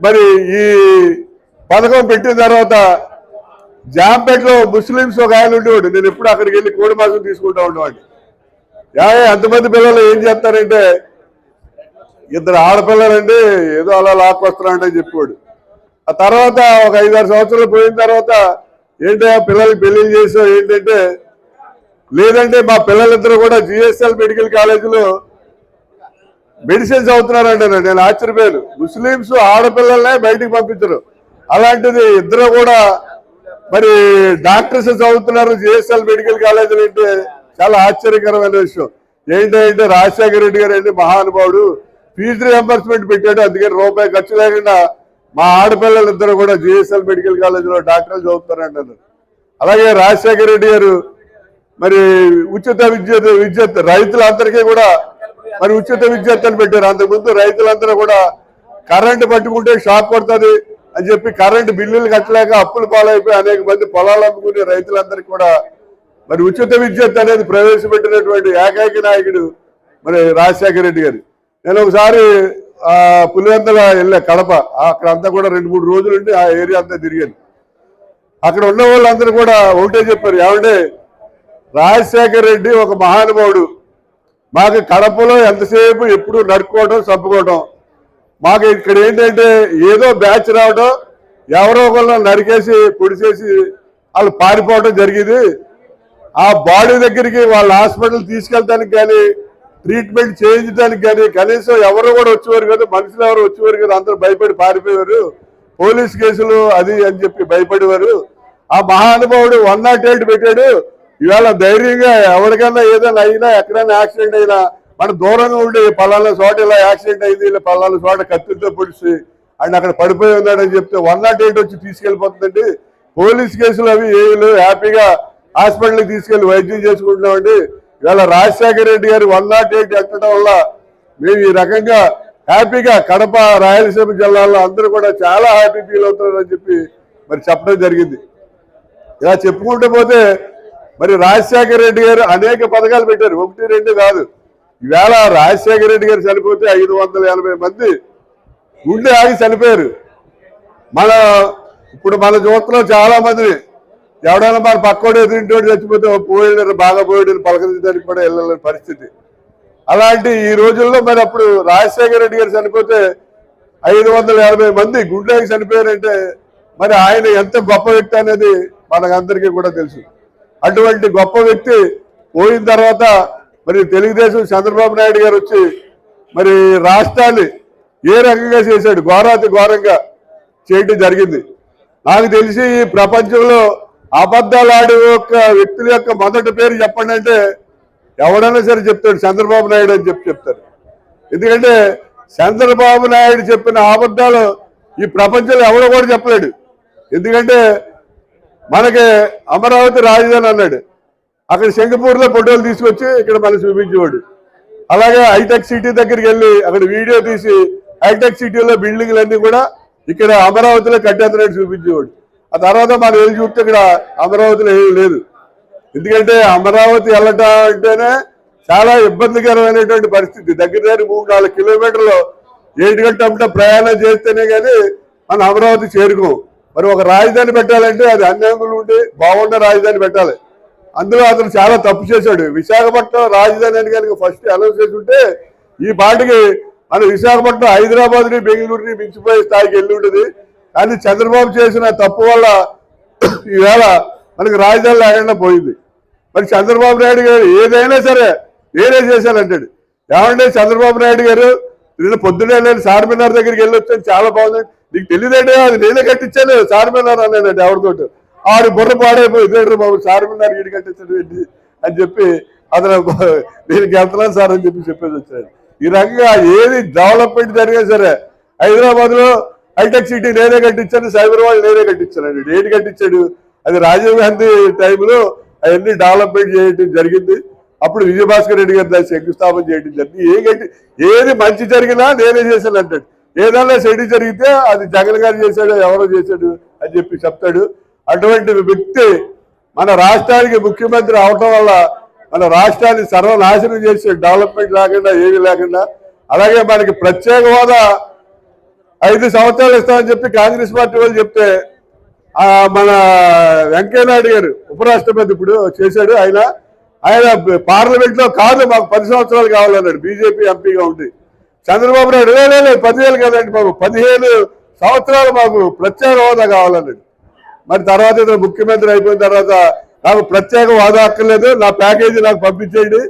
మరి ఈ పథకం పెట్టిన తర్వాత జాంపేటలో ముస్లిమ్స్ ఒక ఆయన ఉండేవాడు. నేను ఎప్పుడు అక్కడికి వెళ్ళి కోడి మాసం తీసుకుంటా ఉండేవాడిని. యాభై అంతమంది పిల్లలు ఏం చేస్తారంటే ఇద్దరు ఆడపిల్లలండి ఏదో అలా లాక్కొస్తున్నారంటే చెప్పాడు ఆ తర్వాత ఒక ఐదారు సంవత్సరాలు పోయిన తర్వాత ఏంటో పిల్లలకి పెళ్ళి చేసావు ఏంటంటే లేదంటే మా పిల్లలిద్దరూ కూడా జిఎస్ఎల్ మెడికల్ కాలేజీలో మెడిసిన్స్ చదువుతున్నారంటే నేను ఆశ్చర్యపోయాను. ముస్లింస్ ఆడపిల్లలనే బయటికి పంపించరు. అలాంటిది ఇద్దరు కూడా మరి డాక్టర్స్ చదువుతున్నారు జిఎస్ఎల్ మెడికల్ కాలేజీలు అంటే చాలా ఆశ్చర్యకరమైన విషయం. ఏంటంటే రాజశేఖర రెడ్డి గారు అంటే మహానుభావుడు ఫీజు రియంబర్స్మెంట్ పెట్టాడు అందుకని రూపాయి ఖర్చు లేకుండా మా ఆడపిల్లలిద్దరూ కూడా జిఎస్ఎల్ మెడికల్ కాలేజీలో డాక్టర్లు చదువుతారంటారు అలాగే రాజశేఖర రెడ్డి గారు మరి ఉచిత విద్యుత్ విద్యుత్ రైతులందరికీ కూడా మరి ఉచిత విద్యుత్ అని పెట్టారు. అంతకుముందు రైతులందరూ కూడా కరెంటు పట్టుకుంటే షాక్ కొడుతుంది అని చెప్పి కరెంటు బిల్లులు కట్టలేక అప్పులు పాలైపోయి అనేక మంది పొలాలు అమ్ముకునే రైతులందరికీ కూడా మరి ఉచిత విద్యుత్ అనేది ప్రవేశపెట్టినటువంటి ఏకైక నాయకుడు మరి రాజశేఖర రెడ్డి గారు. నేను ఒకసారి ఆ పులివెందల వెళ్ళా కడప అక్కడ అంతా కూడా రెండు మూడు రోజులు ఉండి ఆ ఏరియా అంతా తిరిగాను. అక్కడ ఉన్న వాళ్ళందరూ కూడా ఒకటే చెప్పారు ఏమంటే రాజశేఖర రెడ్డి ఒక మహానుభావుడు. మాకు కడపలో ఎంతసేపు ఎప్పుడు నడుపుకోవడం చంపుకోవడం మాకు ఇక్కడ ఏంటంటే ఏదో బ్యాచ్ రావడం ఎవరో ఒకళ్ళు నరికేసి పొడిచేసి వాళ్ళు పారిపోవడం జరిగింది. ఆ బాడీ దగ్గరికి వాళ్ళ హాస్పిటల్ తీసుకెళ్ళడానికి కానీ ట్రీట్మెంట్ చేయించడానికి కానీ కనీసం ఎవరు కూడా వచ్చేవారు కదా మనుషులు ఎవరు వచ్చేవారు కదా అందరూ భయపడి పారిపోయేవారు. పోలీస్ కేసులు అది అని చెప్పి భయపడేవారు. ఆ మహానుభావుడు వన్ నాట్ ఎయిట్ పెట్టాడు. ఇవాళ ధైర్యంగా ఎవరికైనా ఏదైనా అయినా ఎక్కడైనా యాక్సిడెంట్ అయినా మన దూరంగా ఉండి పలానా చోట ఇలా యాక్సిడెంట్ అయింది ఇలా పలానా చోట కత్తితో పొడిచి ఆయన అక్కడ పడిపోయి ఉన్నాడని చెప్తే వన్ నాట్ ఎయిట్ వచ్చి తీసుకెళ్ళిపోతుందండి. పోలీస్ కేసులు అవి ఏమి హ్యాపీగా హాస్పిటల్కి తీసుకెళ్ళి వైద్యం చేసుకుంటున్నామండి. ఇవాళ రాజశేఖర రెడ్డి గారు వన్ నాట్ ఎయిట్ ఎక్కడం వల్ల మేము ఈ రకంగా హ్యాపీగా కడప రాయలసీమ జిల్లాలో అందరూ కూడా చాలా హ్యాపీ ఫీల్ అవుతున్నారని చెప్పి మరి చెప్పడం జరిగింది. ఇలా చెప్పుకుంటూ పోతే మరి రాజశేఖర రెడ్డి గారు అనేక పథకాలు పెట్టారు. ఒకటి రెండు కాదు. ఈవేళ రాజశేఖర రెడ్డి గారు చనిపోతే ఐదు వందల ఎనభై మంది గుండె ఆగి చనిపోయారు. మన ఇప్పుడు మన చూస్తున్నాం చాలా మందిని ఎవడైనా మన పక్కోడు ఎదురింటోడు చచ్చిపోతే పోయాడు బాగా పోయాడు పలకరించడానికి కూడా వెళ్ళలేని పరిస్థితి. అలాంటి ఈ రోజుల్లో మరి అప్పుడు రాజశేఖర రెడ్డి గారు చనిపోతే ఐదు వందల యాభై మంది గుండెకి చనిపోయారంటే మరి ఆయన ఎంత గొప్ప వ్యక్తి అనేది మనకందరికీ కూడా తెలుసు. అటువంటి గొప్ప వ్యక్తి పోయిన తర్వాత మరి తెలుగుదేశం చంద్రబాబు నాయుడు గారు వచ్చి మరి రాష్ట్రాన్ని ఏ రకంగా చేశాడు? ఘోరాతి ఘోరంగా చేయడం జరిగింది. నాకు తెలిసి ఈ ప్రపంచంలో అబద్ధాలు ఆడే యొక్క వ్యక్తుల యొక్క మొదటి పేరు చెప్పండి అంటే ఎవడైనా సరే చెప్తాడు చంద్రబాబు నాయుడు అని చెప్పి చెప్తారు. ఎందుకంటే చంద్రబాబు నాయుడు చెప్పిన అబద్ధాలు ఈ ప్రపంచంలో ఎవడో కూడా చెప్పలేడు. ఎందుకంటే మనకి అమరావతి రాజధాని అన్నాడు. అక్కడ సింగపూర్లో ఫోటోలు తీసుకొచ్చి ఇక్కడ మనం చూపించేవాడు. అలాగే హైటెక్ సిటీ దగ్గరికి వెళ్ళి అక్కడ వీడియో తీసి హైటెక్ సిటీలో బిల్డింగ్లన్నీ కూడా ఇక్కడ అమరావతిలో కట్టేస్తున్నట్టు చూపించేవాడు. ఆ తర్వాత మనం వెళ్ళి చూస్తే ఇక్కడ అమరావతిలో ఏమీ లేదు. ఎందుకంటే అమరావతి వెళ్ళటం అంటేనే చాలా ఇబ్బందికరమైనటువంటి పరిస్థితి. దగ్గర దగ్గర మూడు నాలుగు కిలోమీటర్లు ఏడు గంటల ప్రయాణం చేస్తేనే కానీ మనం అమరావతి చేరుకోం. మరి ఒక రాజధాని పెట్టాలంటే అది అన్ని అంగులు ఉండి బాగున్న రాజధాని పెట్టాలి. అందులో అతను చాలా తప్పు చేశాడు. విశాఖపట్నం రాజధాని అని కనుక ఫస్ట్ అనౌన్స్ చేసి ఉంటే ఈ పాటికి మన విశాఖపట్నం హైదరాబాద్ని బెంగళూరుని మించిపోయే స్థాయికి వెళ్ళి ఉంటుంది. కానీ చంద్రబాబు చేసిన తప్పు వల్ల ఈవేళ మనకి రాజధాని లేకుండా పోయింది. మరి చంద్రబాబు నాయుడు గారు ఏదైనా సరే నేనే చేశానంటాడు ఏమంటే చంద్రబాబు నాయుడు గారు నిన్న పొద్దునే నేను చార్మినార్ దగ్గరికి వెళ్ళి చాలా బాగుంది. నీకు తెలియదంటే అది నేనే కట్టించాను. చార్మినార్ అన్నానండి ఎవరితోటి. ఆడు బుర్ర పాడైపోయింది ఇదేంటి బాబు చార్మినార్ ఈడు కట్టించడం ఏంటి అని చెప్పి అతను నేను గెలుతున్నాను సార్ అని చెప్పి చెప్పేసి వచ్చాడు. ఈ రకంగా ఏది డెవలప్మెంట్ జరిగినా సరే హైదరాబాద్లో హైటెక్ సిటీ నేనే కట్టించాను సైబరాబాద్ నేనే కట్టించానండి ఏంటి కట్టించాడు. అది రాజీవ్ గాంధీ టైంలో అవన్నీ డెవలప్మెంట్ చేయడం జరిగింది. అప్పుడు విజయభాస్కర్ రెడ్డి గారు దాన్ని శంకుస్థాపన చేయడం జరిగింది. ఏ ఏది మంచి జరిగినా నేనే చేశాను అంటాడు. ఏదైనా చెడు జరిగితే అది జగన్ గారు చేశాడు ఎవరో చేశాడు అని చెప్పి చెప్తాడు. అటువంటి వ్యక్తి మన రాష్ట్రానికి ముఖ్యమంత్రి అవటం వల్ల మన రాష్ట్రాన్ని సర్వనాశనం చేసే డెవలప్మెంట్ లేకుండా ఏమీ లేకుండా అలాగే మనకి ప్రత్యేక హోదా ఐదు సంవత్సరాలు ఇస్తామని చెప్పి కాంగ్రెస్ పార్టీ వాళ్ళు చెప్తే మన వెంకయ్యనాయుడు గారు ఉపరాష్ట్రపతి ఇప్పుడు చేశాడు. ఆయన ఆయన పార్లమెంట్లో కాదు మాకు పది సంవత్సరాలు కావాలన్నాడు. బీజేపీ ఎంపీగా ఉంది చంద్రబాబు నాయుడు లేదు పదివేలు కదండి మాకు పదిహేను సంవత్సరాలు మాకు ప్రత్యేక హోదా కావాలండి మరి తర్వాత ఇతను ముఖ్యమంత్రి అయిపోయిన తర్వాత నాకు ప్రత్యేక హోదా అక్కర్లేదు నా ప్యాకేజీ నాకు పంపించేయండి.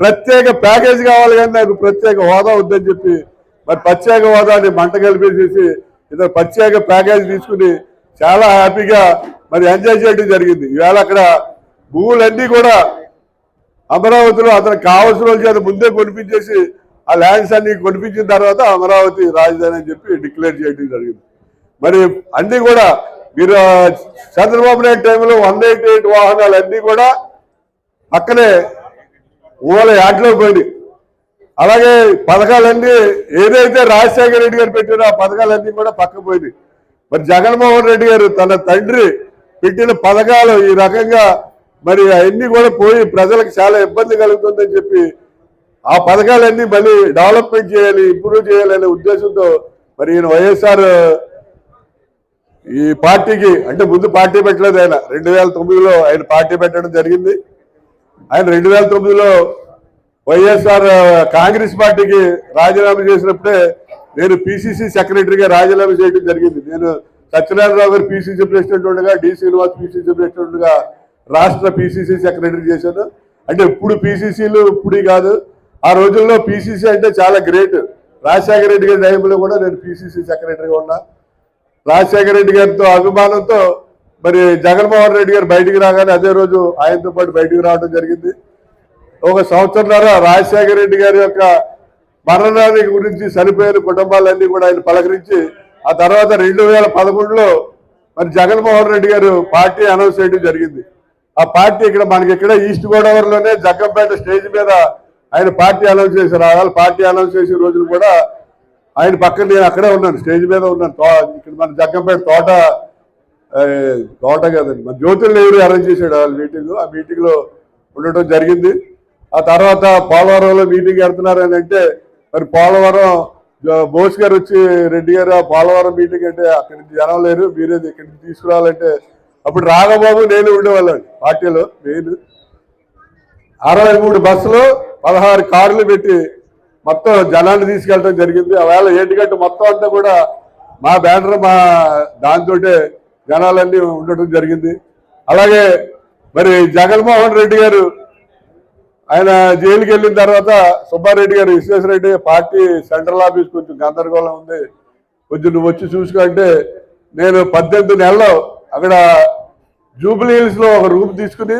ప్రత్యేక ప్యాకేజీ కావాలి కానీ నాకు ప్రత్యేక హోదా వద్దని చెప్పి మరి ప్రత్యేక హోదాని మంట కలిపేసేసి ఇతను ప్రత్యేక ప్యాకేజీ తీసుకుని చాలా హ్యాపీగా మరి ఎంజాయ్ చేయడం జరిగింది. ఈవేళ అక్కడ భూములన్నీ కూడా అమరావతిలో అతనికి కావాల్సిన వాళ్ళు చేత ముందే కొనిపించేసి ఆ ల్యాండ్స్ అన్ని కొనిపించిన తర్వాత అమరావతి రాజధాని అని చెప్పి డిక్లేర్ చేయడం జరిగింది. మరి అన్ని కూడా మీరు చంద్రబాబు నాయుడు టైంలో వన్ ఎయిటీ ఎయిట్ వాహనాలు అన్ని కూడా పక్కనే ఊళ్ళ యాట్లో పోయినాయి. అలాగే పథకాలన్నీ ఏదైతే రాజశేఖర రెడ్డి గారు పెట్టిన ఆ పథకాలన్నీ కూడా పక్క పోయింది మరి జగన్మోహన్ రెడ్డి గారు తన తండ్రి పెట్టిన పథకాలు ఈ రకంగా మరి అవన్నీ కూడా పోయి ప్రజలకు చాలా ఇబ్బంది కలుగుతుందని చెప్పి ఆ పథకాలన్నీ మళ్ళీ డెవలప్మెంట్ చేయాలి ఇంప్రూవ్ చేయాలనే ఉద్దేశంతో మరి ఈయన వైఎస్ఆర్ ఈ పార్టీకి అంటే ముందు పార్టీ పెట్టలేదు ఆయన. రెండు వేల తొమ్మిదిలో ఆయన పార్టీ పెట్టడం జరిగింది. ఆయన రెండు వేల తొమ్మిదిలో వైఎస్ఆర్ కాంగ్రెస్ పార్టీకి రాజీనామా చేసినప్పుడే నేను పిసిసి సెక్రటరీగా రాజీనామా చేయడం జరిగింది. నేను సత్యనారాయణరావు గారు పిసిసి ప్రెసిడెంట్ ఉండగా డి శ్రీనివాస్ పిసిసి ప్రెసిడెంట్ రాష్ట్ర పిసిసి సెక్రటరీ చేశాను. అంటే ఇప్పుడు పిసిసిలు ఇప్పుడు కాదు. ఆ రోజుల్లో పిసిసి అంటే చాలా గ్రేట్ రాజశేఖర రెడ్డి గారి టైంలో కూడా నేను పిసిసి సెక్రటరీగా ఉన్నా. రాజశేఖర రెడ్డి గారితో అభిమానంతో మరి జగన్మోహన్ రెడ్డి గారు బయటికి రాగానే అదే రోజు ఆయనతో పాటు బయటికి రావడం జరిగింది. ఒక సంవత్సరంన్నర రాజశేఖర రెడ్డి గారి యొక్క మరణాన్ని గురించి చనిపోయిన కుటుంబాలన్నీ కూడా ఆయన పలకరించి ఆ తర్వాత రెండు వేల పదకొండులో మరి జగన్మోహన్ రెడ్డి గారు పార్టీ అనౌన్స్ చేయడం జరిగింది. ఆ పార్టీ ఇక్కడ మనకి ఇక్కడ ఈస్ట్ గోదావరిలోనే జగ్గంపేట స్టేజ్ మీద ఆయన పార్టీ అనౌన్స్ చేశారు ఆ పార్టీ అనౌన్స్ చేసే రోజులు కూడా ఆయన పక్కన నేను అక్కడే ఉన్నాను. స్టేజ్ మీద ఉన్నాను. తో- ఇక్కడ మన జగ్గంపేట తోట తోట కదండి. మన జ్యోతుల నెహ్రూ అరేంజ్ చేశాడు వాళ్ళ మీటింగ్ ఆ మీటింగ్లో ఉండటం జరిగింది. ఆ తర్వాత పోలవరంలో మీటింగ్ వెళ్తున్నారని అంటే మరి పోలవరం బోస్ గారు వచ్చి రెడ్డి గారు ఆ పోలవరం మీటింగ్ అంటే అక్కడి నుంచి జనం లేరు. మీరే ఇక్కడి నుంచి తీసుకురావాలంటే అప్పుడు రాఘబాబు నేను ఉండేవాళ్ళండి పార్టీలో మెయిన్ అరవై మూడు బస్సులు పదహారు కార్లు పెట్టి మొత్తం జనాన్ని తీసుకెళ్ళడం జరిగింది. ఆవేళ ఏటిగట్టు మొత్తం అంతా కూడా మా బ్యానర్ మా దాంతో జనాలన్నీ ఉండటం జరిగింది. అలాగే మరి జగన్మోహన్ రెడ్డి గారు ఆయన జైలుకి వెళ్ళిన తర్వాత సుబ్బారెడ్డి గారు విశ్వేశ్వరరెడ్డి పార్టీ సెంట్రల్ ఆఫీస్ కొంచెం గందరగోళం ఉంది. కొంచెం నువ్వు వచ్చి చూసుకుంటే నేను పద్దెనిమిది నెలలో అక్కడ జూబ్లీ హిల్స్లో ఒక రూమ్ తీసుకుని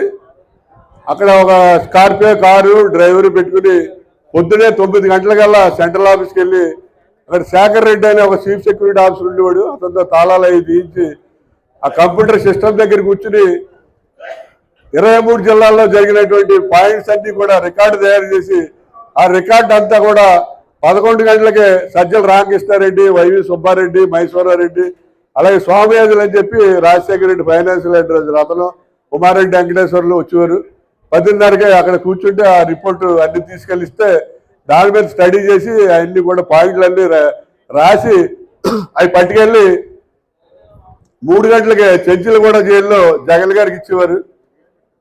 అక్కడ ఒక స్కార్పియో కారు డ్రైవర్ పెట్టుకుని పొద్దునే తొమ్మిది గంటలకల్లా సెంట్రల్ ఆఫీస్కి వెళ్ళి అక్కడ శేఖర్ రెడ్డి అనే ఒక చీఫ్ సెక్యూరిటీ ఆఫీసర్ ఉండేవాడు అతనితో తాళాలు అవి తీయించి ఆ కంప్యూటర్ సిస్టమ్ దగ్గర కూర్చుని ఇరవై మూడు జిల్లాల్లో జరిగినటువంటి పాయింట్స్ అన్ని కూడా రికార్డు తయారు చేసి ఆ రికార్డు అంతా కూడా పదకొండు గంటలకే సజ్జల రామకృష్ణారెడ్డి వైవి సుబ్బారెడ్డి మహేశ్వరారెడ్డి అలాగే స్వామియాజులు అని చెప్పి రాజశేఖర రెడ్డి ఫైనాన్షియల్ అడ్వైజర్ అతను ఉమారెడ్డి వెంకటేశ్వర్లు వచ్చేవారు. పదిన్నరకే అక్కడ కూర్చుంటే ఆ రిపోర్ట్ అన్ని తీసుకెళ్ళిస్తే దాని మీద స్టడీ చేసి అన్ని కూడా పాయింట్లు అన్ని రా- రాసి అవి పట్టుకెళ్ళి మూడు గంటలకే చర్చిలు కూడా జైల్లో జగన్ గారికి ఇచ్చేవారు.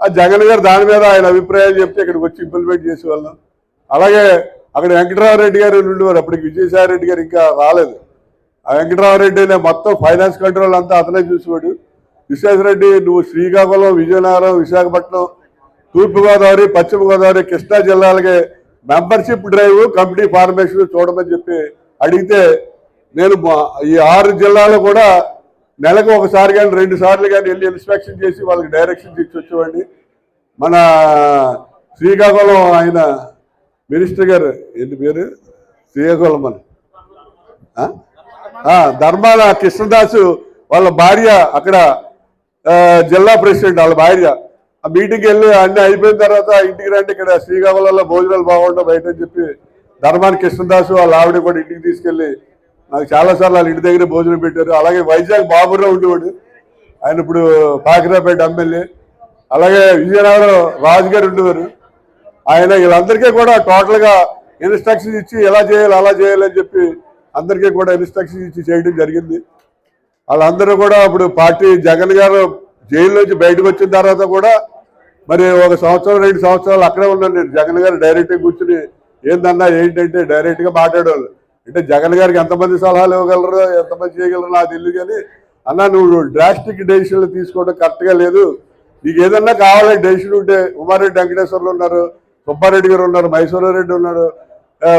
ఆ జగన్ గారు దాని మీద ఆయన అభిప్రాయాలు చెప్తే ఇక్కడికి వచ్చి ఇంప్లిమెంట్ చేసేవాళ్ళం. అలాగే అక్కడ వెంకటరామరెడ్డి గారు ఉండేవారు అప్పటికి విజయసాయి రెడ్డి గారు ఇంకా రాలేదు. ఆ వెంకటరామరెడ్డి అనే మొత్తం ఫైనాన్స్ కంట్రోల్ అంతా అతనే చూసేవాడు. విశ్వేశ్వరరెడ్డి నువ్వు శ్రీకాకుళం విజయనగరం విశాఖపట్నం తూర్పుగోదావరి పశ్చిమ గోదావరి కృష్ణా జిల్లాలకి మెంబర్షిప్ డ్రైవ్ కమిటీ ఫార్మేషన్ చూడమని చెప్పి అడిగితే నేను మా- ఈ ఆరు జిల్లాలో కూడా నెలకు ఒకసారి కానీ రెండు సార్లు కానీ వెళ్ళి ఇన్స్పెక్షన్ చేసి వాళ్ళకి డైరెక్షన్స్ ఇచ్చి వచ్చేవాడిని. మన శ్రీకాకుళం ఆయన మినిస్టర్ గారు ఏంటి పేరు? శ్రీకాకుళం అని. ధర్మాల ధర్మాన కృష్ణదాసు వాళ్ళ భార్య అక్కడ జిల్లా ప్రెసిడెంట్ వాళ్ళ భార్య. ఆ మీటింగ్కి వెళ్ళి అన్ని అయిపోయిన తర్వాత ఇంటికి రండి ఇక్కడ శ్రీకాకుళంలో భోజనాలు బాగుంటాయి బయట అని చెప్పి ధర్మాన కృష్ణదాసు వాళ్ళ ఆవిడ కూడా ఇంటికి తీసుకెళ్ళి నాకు చాలాసార్లు వాళ్ళ ఇంటి దగ్గర భోజనం పెట్టారు. అలాగే వైజాగ్ బాబురావు ఉండేవాడు. ఆయన ఇప్పుడు పాకిరాపేట ఎమ్మెల్యే. అలాగే విజయనగరం రాజు గారు ఉండేవారు. ఆయన వీళ్ళందరికీ కూడా టోటల్గా ఇన్స్ట్రక్షన్స్ ఇచ్చి ఎలా చేయాలి అలా చేయాలి అని చెప్పి అందరికీ కూడా ఇన్స్ట్రక్షన్ ఇచ్చి చేయడం జరిగింది. వాళ్ళందరూ కూడా అప్పుడు పార్టీ జగన్ గారు జైల్లోంచి బయటకు వచ్చిన తర్వాత కూడా మరి ఒక సంవత్సరం రెండు సంవత్సరాలు అక్కడే ఉన్నాను నేను. జగన్ గారు డైరెక్ట్గా కూర్చుని ఏందన్నా ఏంటంటే డైరెక్ట్గా మాట్లాడేవాళ్ళు. అంటే జగన్ గారికి ఎంతమంది సలహాలు ఇవ్వగలరు ఎంతమంది చేయగలరు నాకు తెలియదు కానీ అన్న నువ్వు డ్రాస్టిక్ డెసిషన్లు తీసుకోవడం కరెక్ట్గా లేదు. నీకు ఏదన్నా కావాలంటే డెసిషన్ ఉంటే ఉమారెడ్డి వెంకటేశ్వర్లు ఉన్నారు సుబ్బారెడ్డి గారు ఉన్నారు మైసూరారెడ్డి ఉన్నారు ఆ,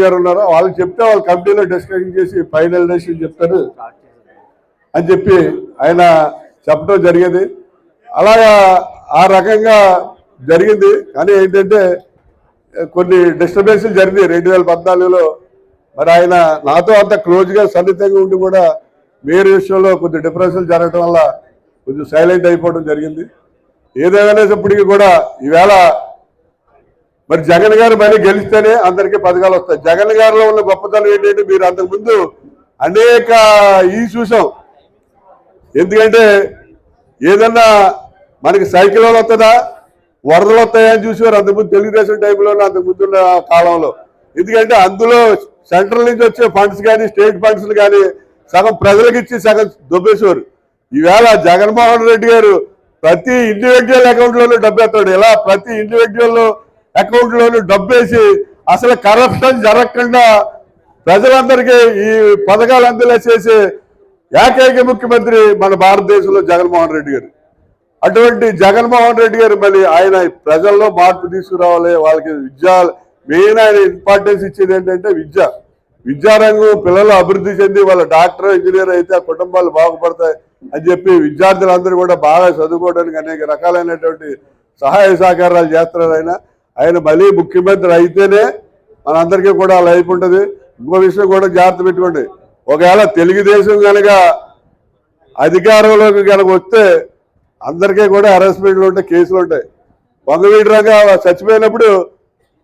గారు ఉన్నారు. వాళ్ళు చెప్తే వాళ్ళు కమిటీలో డిస్కషన్ చేసి ఫైనల్ డెసిషన్ చెప్తారు అని చెప్పి ఆయన చెప్పడం జరిగేది. అలాగా ఆ రకంగా జరిగింది. కానీ ఏంటంటే కొన్ని డిస్టర్బెన్స్లు జరిగినాయి రెండు వేల పద్నాలుగులో. మరి ఆయన నాతో అంత క్లోజ్గా సన్నిహితంగా ఉండి కూడా వేరే విషయంలో కొద్ది డిఫరెన్స్లు జరగడం వల్ల కొంచెం సైలెంట్ అయిపోవడం జరిగింది. ఏదేమైనప్పటికీ కూడా ఈవేళ మరి జగన్ గారు మళ్ళీ గెలిస్తేనే అందరికీ పథకాలు వస్తాయి. జగన్ గారిలో ఉన్న గొప్పతనం ఏంటంటే మీరు అంతకుముందు అనేక ఈ చూసాం. ఎందుకంటే ఏదన్నా మనకి సైకిల్ వస్తుందా? వరదలు వస్తాయని చూసేవారు అంతకుముందు తెలుగుదేశం టైంలో అంతకుముందు ఉన్న కాలంలో. ఎందుకంటే అందులో సెంట్రల్ నుంచి వచ్చే ఫండ్స్ కానీ స్టేట్ ఫండ్స్ కానీ సగం ప్రజలకు ఇచ్చి సగం దొబ్బేసేవారు. ఈవేళ జగన్మోహన్ రెడ్డి గారు ప్రతి ఇండివిజువల్ అకౌంట్ లోనూ డబ్బు వేస్తాడు. ఇలా ప్రతి ఇండివిజువల్ అకౌంట్ లోనూ డబ్బు వేసి అసలు కరప్షన్ జరగకుండా ప్రజలందరికీ ఈ పథకాలు అందేలా చేసే ఏకైక ముఖ్యమంత్రి మన భారతదేశంలో జగన్మోహన్ రెడ్డి గారు. అటువంటి జగన్మోహన్ రెడ్డి గారు మళ్ళీ ఆయన ప్రజల్లో మార్పు తీసుకురావాలి వాళ్ళకి విద్య మెయిన్ ఆయన ఇంపార్టెన్స్ ఇచ్చేది ఏంటంటే విద్య. విద్యారంగం పిల్లలు అభివృద్ధి చెంది వాళ్ళ డాక్టర్ ఇంజనీర్ అయితే ఆ కుటుంబాలు బాగుపడతాయి అని చెప్పి విద్యార్థులందరూ కూడా బాగా చదువుకోవడానికి అనేక రకాలైనటువంటి సహాయ సహకారాలు చేస్తున్నారు ఆయన. ఆయన మళ్ళీ ముఖ్యమంత్రి అయితేనే మనందరికీ కూడా లైఫ్ ఉంటుంది. ఇంకో విషయం కూడా జాగ్రత్త పెట్టుకోండి. ఒకవేళ తెలుగుదేశం కనుక అధికారంలోకి కనుక వస్తే అందరికీ కూడా హెరాస్మెంట్లు ఉంటాయి కేసులు ఉంటాయి. వంగవీటి రంగా చచ్చిపోయినప్పుడు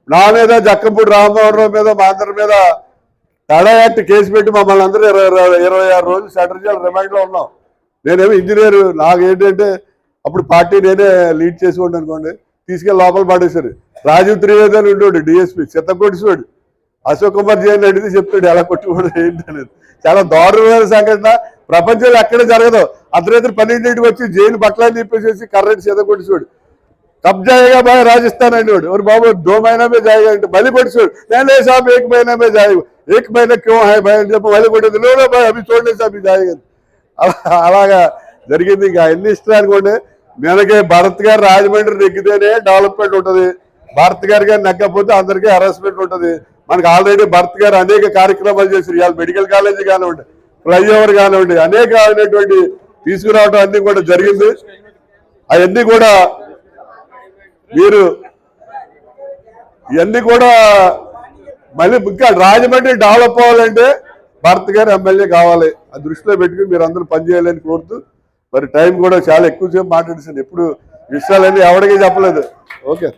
నా మీద జక్కంపూడి రామ్మోహన్ రావు మీద మా అందరి మీద తడా యాక్ట్ కేసు పెట్టి మమ్మల్ని అందరూ ఇరవై ఇరవై- ఆరు రోజులు సెంట్రల్ చేయాలి రిమాండ్లో ఉన్నాం. నేనేమి ఇంజనీర్ నాకు ఏంటంటే అప్పుడు పార్టీ నేనే లీడ్ చేసుకోండి అనుకోండి తీసుకెళ్ళి లోపల పడేశారు. రాజీవ్ త్రివేది అని ఉండేవాడు డిఎస్పీ చిత్తకొట్టివాడు అశోక్ కుమార్ జైన్ అడిగితే చెప్తాడు ఎలా కొట్టుకోవడం ఏంటి అనేది చాలా దారుణమైన సంఘటన. ప్రపంచంలో ఎక్కడ జరగదు. అర్ధరాత్రి పన్నెండింటికి వచ్చి జైలు బట్టలని చెప్పేసి కర్రెన్సీ ఏదో కొట్టిచోడు కబ్ జాయిగా బాయ్ రాజస్థాన్ అనేవాడు और బాబు దో మహినా మే జాయేగా అంటే బలి కొట్టిచోడు నేను సాబ్ ఏక మహినా మే జాయేగా ఏక్ మహినా హాయ్ బాయ్ అని చెప్పి బలి కొట్టేది. లోలో బాయ్ అవి చూడండి సాబ్ జాయేగా అలాగా జరిగింది ఇంకా. ఎన్ని ఇష్టం కూడా మీదకి భరత్ గారు రాజమండ్రి నెగ్గితేనే డెవలప్మెంట్ ఉంటుంది. భరత్ గారు గారు నెగ్గకపోతే అందరికీ హెరాస్మెంట్ ఉంటుంది. మనకు ఆల్రెడీ భరత్ గారు అనేక కార్యక్రమాలు చేశారు. ఇవాళ మెడికల్ కాలేజీ కానివ్వండి ఫ్లైఓవర్ కానివ్వండి అనేక అనేటువంటి తీసుకురావడం అన్ని కూడా జరిగింది. అవన్నీ కూడా మీరు ఇవన్నీ కూడా మళ్ళీ ఇంకా రాజమండ్రి డెవలప్ అవ్వాలంటే భరత్ గారు ఎమ్మెల్యే కావాలి. ఆ దృష్టిలో పెట్టుకుని మీరు అందరూ పనిచేయాలని కోరుతూ మరి టైం కూడా చాలా ఎక్కువసేపు మాట్లాడేసాను ఎప్పుడు విషయాలన్నీ ఎవరికీ చెప్పలేదు. ఓకే.